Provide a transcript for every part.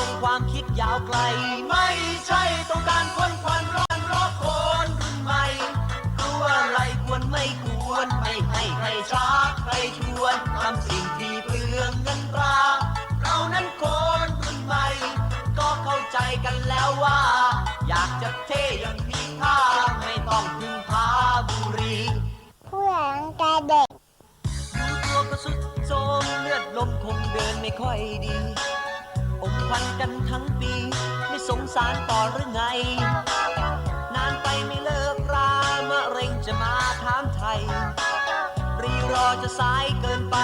รงความคิดยาวไกล ไม่ใช่ต้องการคนควันร้อนรอคนรุ่นใหม่รู้อะไรควรไม่ควรไม่ให้ใครชักใครชวนทำสิ่งที่เปลืองเงินตราเรานั้นคนรุ่นใหม่ ก็เข้าใจกันแล้วว่า อยากจะเท่อย่างมีค่าไม่ต้องพึ่งพาบุรีผู้หลังกาเด็กดูตัวก็สุดโทรมเลือดลมคงเดินไม่ค่อยดี วันกันทั้งปี ไม่สงสารต่อหรือไง นานไปไม่เลิกรามะเร็งจะมาถามไทย รีรอจะสายเกินไป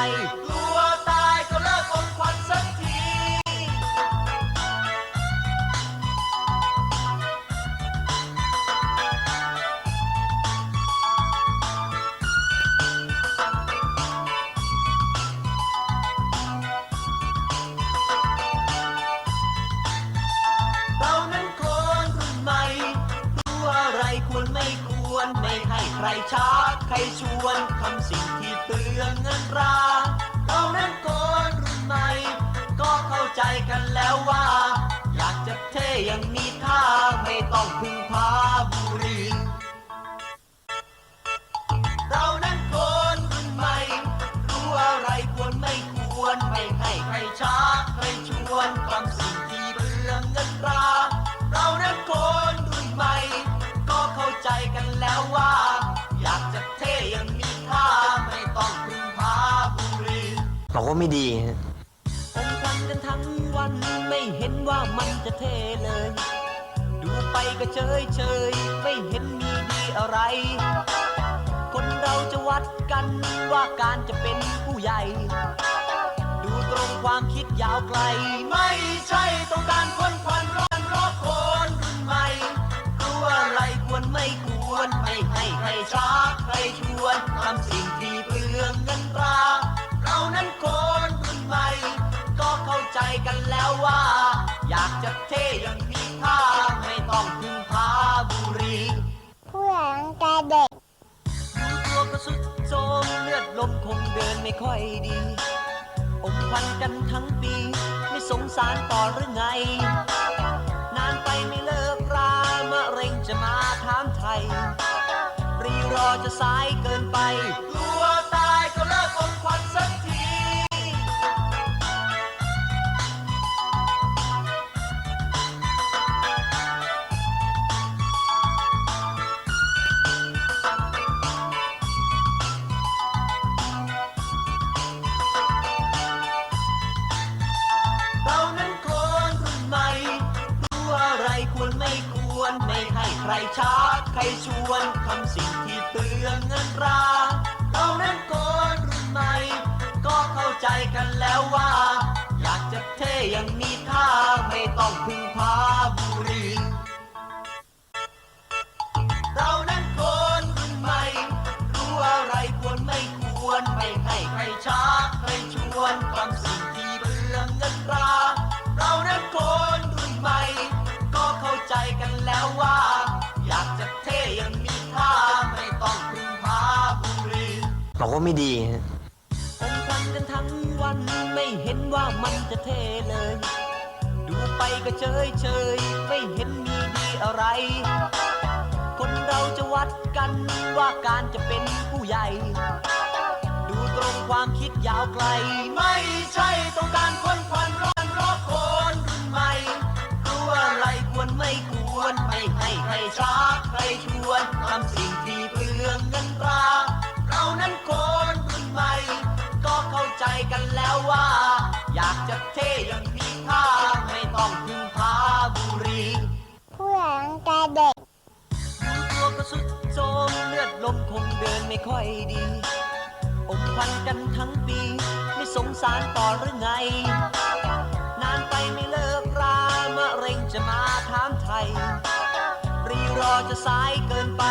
รชักใครชวนทำสิ่งที่เปลืองเงินราเรานั้นคนรุ่นใหม่ก็เข้าใจกันแล้วว่า อยากจะเท่อยังมีท่าไม่ต้องพึ่ง เราก็ไม่ดีอมควันกันทั้งวันไม่เห็นว่ามันจะเทเลย ดูไปก็เฉยเฉยไม่เห็นมีดีอะไร คนเราจะวัดกันว่าการจะเป็นผู้ใหญ่ ดูตรงความคิดยาวไกลไม่ใช่ กันแล้วว่า อยากจะเท่อย่างมีค่าไม่ต้องพึ่งพาบุหรีผู้หลังกาเด็กดูตัวก็สุดโทรมเลือดลมคงเดินไม่ค่อยดีอมควันกันทั้งปี ไม่สงสารต่อหรือไง นานไปไม่เลิกรามะเร็งจะมาถามไทยรีรอจะสาย ไม่ให้ใครชักใครชวนทำสิ่งที่เปลืองเงินราเรานั้นค เราก็ไม่ดีฮะอมควันกันทั้งวันไม่เห็นว่ามันจะเท่เลย ดูไปก็เฉยเฉยไม่เห็นมีดีอะไร คนเราจะวัดกันว่าการจะเป็นผู้ใหญ่ ดูตรงความคิดยาวไกลไม่ใช่ กันแล้วว่า อยากจะเท่อย่างมีค่าไม่ต้องพึ่งพาบุรีผู้หลังกาเด็กดูตัวก็สุดโทมเลือดลมคงเดินไม่ค่อยดีอมควันกันทั้งปี ไม่สงสารต่อหรือไง นานไปไม่เลิกรามะเร็งจะมาถามไทย รีรอจะสายเกินไป